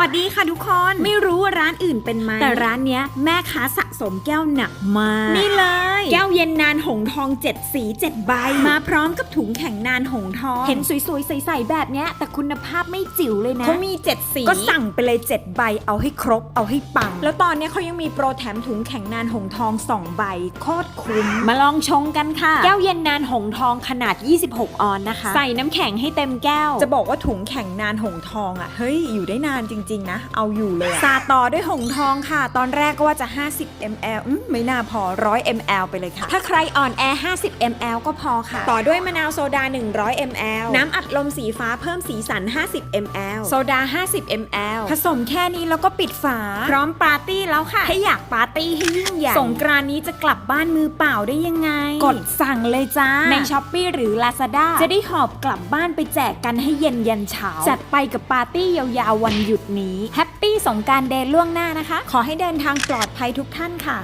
สวัสดีค่ะทุกคน ไม่รู้ว่าร้านอื่นเป็นไหมแต่ร้านเนี้ยแม่ค้าสะสมแก้วหนักมาก นี่เลย แก้วเย็นนานหงทองเจ็ดสีเจ็ดใบ มาพร้อมกับถุงแข็งนานหงทอง เห็นสวยๆ ใสๆแบบเนี้ย แต่คุณภาพไม่จิ๋วเลยนะเขามีเจ็ดสี ก็สั่งไปเลย 7 ใบเอาให้ครบเอาให้ปัง แล้วตอนเนี้ยเขายังมีโปรแถมถุงแข็งนานหงทอง 2 ใบ โคตรคุ้มมาลองชงกันค่ะ แก้วเย็นนานหงทองขนาด 26 ออนนะคะ ใส่น้ำแข็งให้เต็มแก้ว จะบอกว่าถุงแข็งนานหงทองอะเฮ้ยอยู่ได้นานจริง ๆ นะ เอาอยู่เลยอะสาดต่อด้วยหงทองค่ะ ตอนแรกก็ว่าจะ 50 ml อืมไม่น่าพอ 100 ml ไปเลยค่ะ ถ้าใครอ่อนแอ 50 ml ก็พอค่ะ ต่อด้วยมะนาวโซดา 100 ml น้ำอัดลมสีฟ้าเพิ่มสีสัน 50 ml โซดา 50 ml ผสมแค่นี้แล้วก็ปิดฝา พร้อมปาร์ตี้แล้วค่ะ ถ้าอยากปาร์ตี้ให้ยิ่งใหญ่ สงกรานต์นี้จะกลับบ้านมือเปล่าได้ยังไง กดสั่งเลยจ้า ในช้อปปีหรือ Lazada จะได้หอบกลับบ้านไปแจกกันให้เย็นยันเช้า จัดไปกับปาร์ตี้ยาวๆวันหยุดนี้ แฮปปี้สงกรารเดย์ล่วงหน้านะคะ ขอให้เดินทางปลอดภัยทุกท่านค่ะ